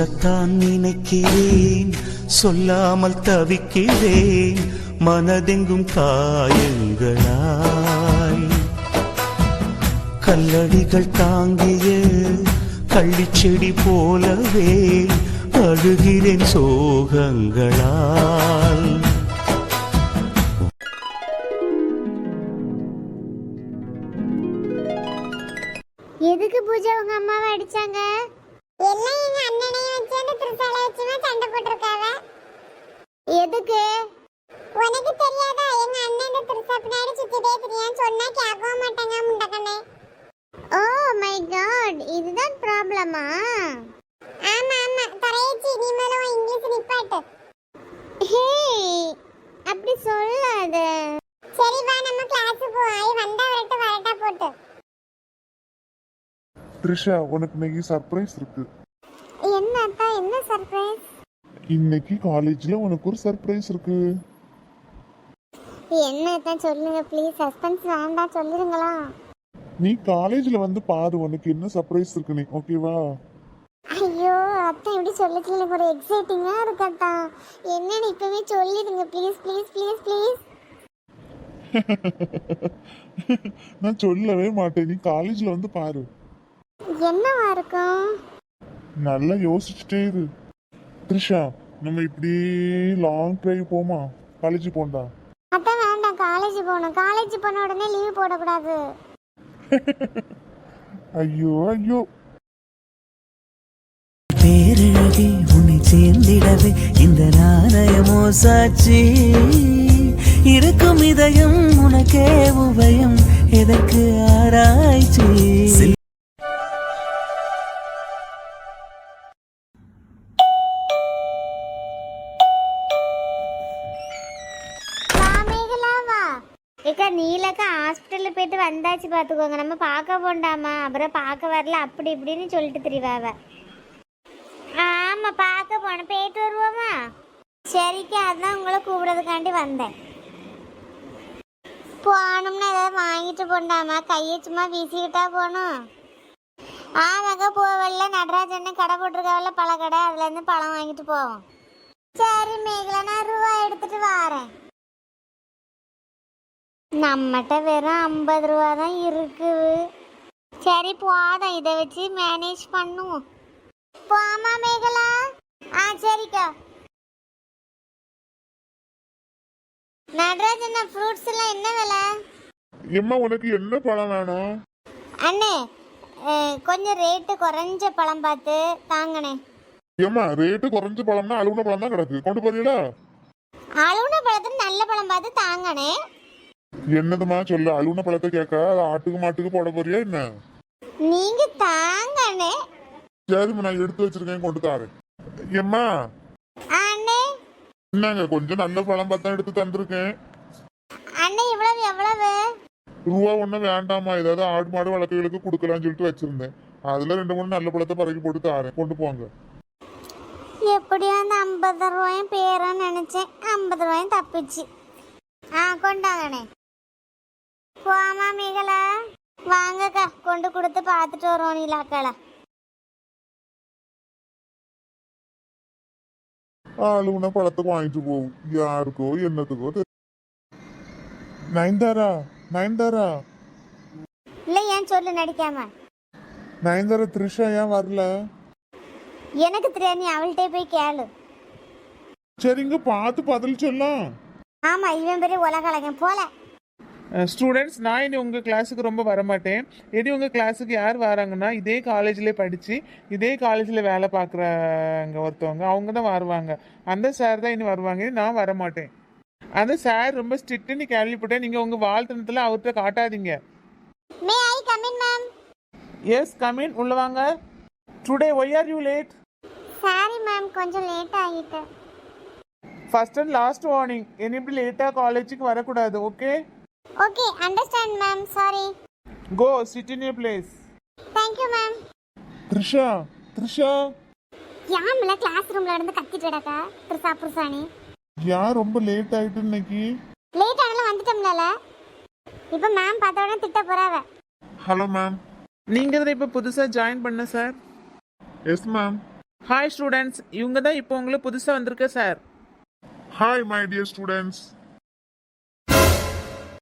சொல்லத்தான் நினைக்கிறேன் சொல்லாமல் தவிக்கிறேன் மனதெங்கும் காயங்களாய் கல்லடிகள் தாங்கிய கள்ளிச்செடி போலவே அழுகிறேன் சோகங்களால் எதுக்கு பூஜை உங்க அம்மாவை அடிச்சாங்க? ப்ராப்ளமா ஆமா ஆமா. தரையச்சி நீ மேல உன் இங்கிலீஷ் நிப்பாட்டு. ஹே அப்படி சொல்லாத. சரி வா நம்ம கிளாஸ் போய் வந்தா வரட்டு வரட்டா போட்டு. த்ரிஷா உனக்கு இன்னைக்கு சர்ப்ரைஸ் இருக்கு. என்ன அத்தா என்ன சர்ப்ரைஸ் இன்னைக்கு காலேஜ்ல உனக்கு ஒரு சர்ப்ரைஸ் இருக்கு. என்ன அத்தா சொல்லுங்க ப்ளீஸ் சஸ்பென்ஸ் வேண்டாம் சொல்லிருங்களா நீ காலேஜ்ல வந்து பாரு உனக்கு என்ன சர்ப்ரைஸ் இருக்கு நீ? ஓகேவா ஐயோ அத்தா எப்படி சொல்லச்சு. எனக்கு ஒரு எக்ஸைட்டிங்கா இருக்கு அத்தா. என்னன்னு இப்பவே சொல்லிடுங்க. ப்ளீஸ் ப்ளீஸ் ப்ளீஸ் ப்ளீஸ் நான் சொல்லவே மாட்டேன். நீ காலேஜ்ல வந்து பாரு. என்னவா இருக்கும்? நல்லா யோசிச்சுட்டே இரு. த்ரிஷா நம்ம இப்படி லாங் டிரைவ் போமா? காலேஜ் போண்டா? அதான் வேண்டாம். காலேஜ் போகணும். காலேஜ் போன உடனே லீவ் போடக்கூடாது. ஐயோ ஐயோ. பேரழகே உன்னை சேர்ந்திடவே இந்த நாணயமோ சாட்சி. இருக்கும் இதயம் உனக்கே உபயம் எதற்கு ஆராய்ச்சி? வா மேகலா வா போயிட்டு வந்தாச்சு பார்த்துக்கோங்க நம்ம பார்க்க போண்டாமா? அப்புறம் பார்க்க வரல அப்படி இப்படின்னு சொல்லிட்டு திரிவாவ. ஆமாம் பார்க்க போனோம் போயிட்டு வருவோமா? சரிக்கு அதான் உங்களை கூப்பிடறதுக்காண்டி வந்தேன். போனோம்னா ஏதாவது வாங்கிட்டு போண்டாமா? கையை சும்மா வீசிக்கிட்டா போகணும். ஆமாக்கா போவல்ல. நடராஜன்னு கடை போட்டிருக்காவில்ல பழ கடை அதுலேருந்து பழம் வாங்கிட்டு போவோம். சரி மேகலா நான் ரூபா எடுத்துட்டு வாரேன். நம்மகிட்ட வெறும் ஐம்பது ரூபா தான் இருக்குது. சரி போதும் இதை வச்சு மேனேஜ் பண்ணுவோம். போமா மேகலா. ஆ சரிக்கா. நடராஜன் ஃப்ரூட்ஸ் எல்லாம் என்ன விலை? எம்மா உனக்கு என்ன பழம் வேணும்? அண்ணே அஹ், கொஞ்சம் ரேட்டு குறைஞ்ச பழம் பார்த்து தாங்கண்ணே. ஏம்மா ரேட்டு குறைஞ்ச பழம்னா அலுவன பழம் தான் கிடக்கு. கொண்டு போறீங்களா? அழுவுன பழத்தில் நல்ல பழம் பார்த்து தாங்கண்ணே. என்னதுமா சொல்ல? அலுவன பழத்தை கேட்க? அது ஆட்டுக்கு மாட்டுக்கு போட போறியா என்ன? நீங்க தாங்கண்ணே. சரிம்மா நான் எடுத்து வச்சிருக்கேன் கொண்டு தாரேன். எம்மா அண்ணே. என்னங்க கொஞ்சம் நல்ல பழம் பார்த்தா எடுத்து தந்திருக்கேன். அண்ணே இவ்வளவு எவ்வளவு? ரூபா ஒன்றும் வேண்டாமா ஏதாவது ஆடு மாடு வளர்க்குகளுக்கு கொடுக்கலாம்னு சொல்லிட்டு வச்சிருந்தேன். அதுல ரெண்டு மூணு நல்ல பழத்தை பறக்கி போட்டு தாரேன். கொண்டு போங்க. எப்படியோ அந்த ஐம்பது ரூபாயும் பேரும் நினைச்சேன். ஐம்பது ரூபாயும் தப்பிச்சு. ஆ கொண்டாங்கண்ணே. போமா மேகலா. வாங்கக்கா கொண்டு கொடுத்து பார்த்துட்டு நீலாக்களை. அலுவன பழத்துக்கு வாங்கிட்டு போகும் யாருக்கோ என்னத்துக்கோ தெரியல. நயன்தாரா நயன்தாரா? இல்லை ஏன் சொல்லு நடிக்காம? நயன்தாரா த்ரிஷா ஏன் வரல? எனக்கு தெரியாது நீ அவள்கிட்டே போய் கேளு. சரிங்க பார்த்து பதில் சொல்லலாம் ஆமா இவன் பெரிய உலகழகன். போல. ஸ்டூடெண்ட்ஸ் நான் இனி உங்கள் கிளாஸுக்கு ரொம்ப வரமாட்டேன். இனி உங்கள் கிளாஸுக்கு யார் வராங்கன்னா இதே காலேஜ்லேயே படித்து இதே காலேஜில் வேலை பார்க்குறாங்க ஒருத்தவங்க அவங்க தான் வருவாங்க. அந்த சார் தான் இனி வருவாங்க. நான் வரமாட்டேன். அந்த சார் ரொம்ப ஸ்ட்ரிக்ட்டுன்னு கேள்விப்பட்டேன். நீங்கள் உங்கள் வாழ்த்தனத்தில் அவர்கிட்ட காட்டாதீங்க. எஸ் கமின் உள்ள வாங்க. Today why are you late sorry ma'am கொஞ்சம் லேட் ஆகிட்டு ஃபர்ஸ்ட் அண்ட் லாஸ்ட் வார்னிங் இனி இப்படி லேட்டாக காலேஜுக்கு வரக்கூடாது okay okay understand ma'am sorry go sit in you place thank you ma'am Trisha Trisha யாமில் class ரூம்ல இருந்து கத்திட்டு விடக்கா புருஷா புருஷானி ஏன் ரொம்ப லேட் ஆயிட்டு இன்னைக்கு? லேட் ஆனாலும் வந்துட்டோம்ல இப்போ மேம் பார்த்த உடனே திட்ட போறாவ. ஹலோ மேம் நீங்கள் தான் இப்போ புதுசாக ஜாயின் பண்ண sir yes ma'am hi students இவங்க தான் இப்போ உங்களுக்கு புதுசாக வந்திருக்க sir hi my dear students